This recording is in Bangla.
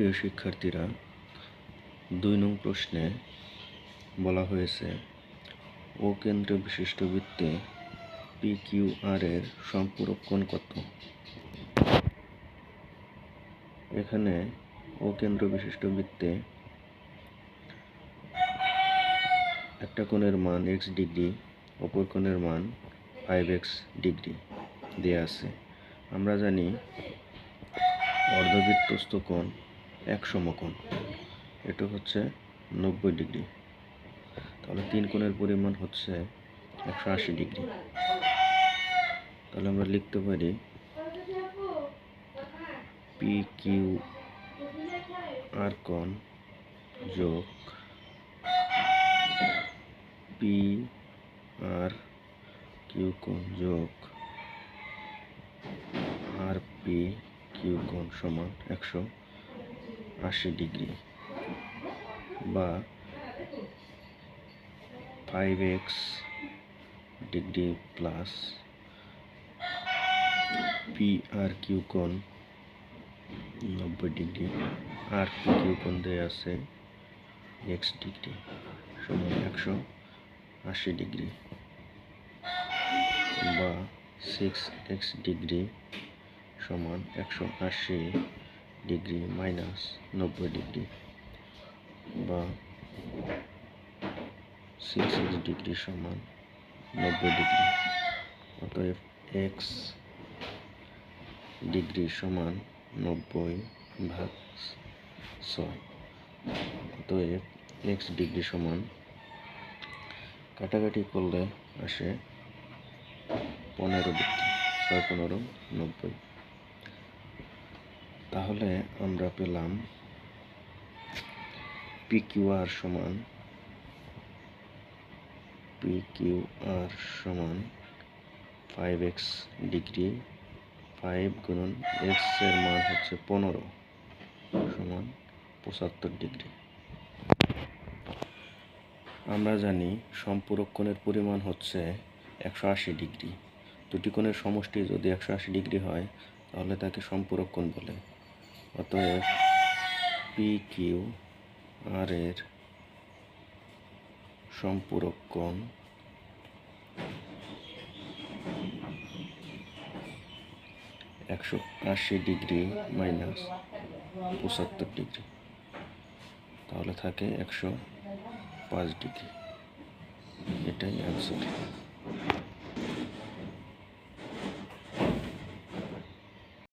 প্রিয় শিক্ষার্থীরা, দুই নং প্রশ্নে বলা হয়েছে, ও কেন্দ্র বিশিষ্ট বৃত্তে পি কিউ আর এর সম্পূরক কোণ কত? এখানে ও কেন্দ্র বিশিষ্ট বৃত্তে একটা কোণের মান এক্স ডিগ্রি, অপর কোণের মান ফাইভ এক্স ডিগ্রি দেয়া আছে। আমরা জানি অর্ধবৃত্তস্থ কোণ এক সমকোণ এটা হচ্ছে নব্বই ডিগ্রি। তাহলে তিন কোণের পরিমাণ হচ্ছে একশো আশি ডিগ্রি। তাহলে আমরা লিখতে পারি পি কিউ আর কোণ যোগ পি আর কিউ কোণ যোগ আর পি কিউ কোণ সমান একশো আশি ডিগ্রি বা five x degree plus P R Q কোণ নব্বই ডিগ্রি। আর পি কিউ কোণ দেওয়া আছে এক্স ডিগ্রি সমান একশো আশি ডিগ্রি বা সিক্স এক্স ডিগ্রি সমান একশো আশি ডিগ্রি মাইনাস নব্বই ডিগ্রি বা সিক্স এক্স ডিগ্রি সমান নব্বই ডিগ্রি অতএব এক্স ডিগ্রি সমান নব্বই ভাগ ছয়। অতএব এক্স ডিগ্রি সমান, কাটাকাটি করলে আসে পনেরো ডিগ্রি, ছয় পনেরো নব্বই। তাহলে আমরা পেলাম পি কিউ আর সমান পি কিউ আর সমান ফাইভ এক্স ডিগ্রি ফাইভ গুণন এক্সের মান হচ্ছে পনেরো সমান পঁচাত্তর ডিগ্রি আমরা জানি সম্পূরক কোণের পরিমাণ হচ্ছে একশো আশি ডিগ্রি দুটি কোণের সমষ্টি যদি একশো আশি ডিগ্রি হয়, তাহলে তাকে সম্পূরক কোণ বলে। অতএব পি কিউ আর এর সম্পূরক কোণ একশো আশি ডিগ্রি মাইনাস পঁচাত্তর ডিগ্রি। তাহলে থাকে একশো পাঁচ ডিগ্রি। এটাই অ্যান্সার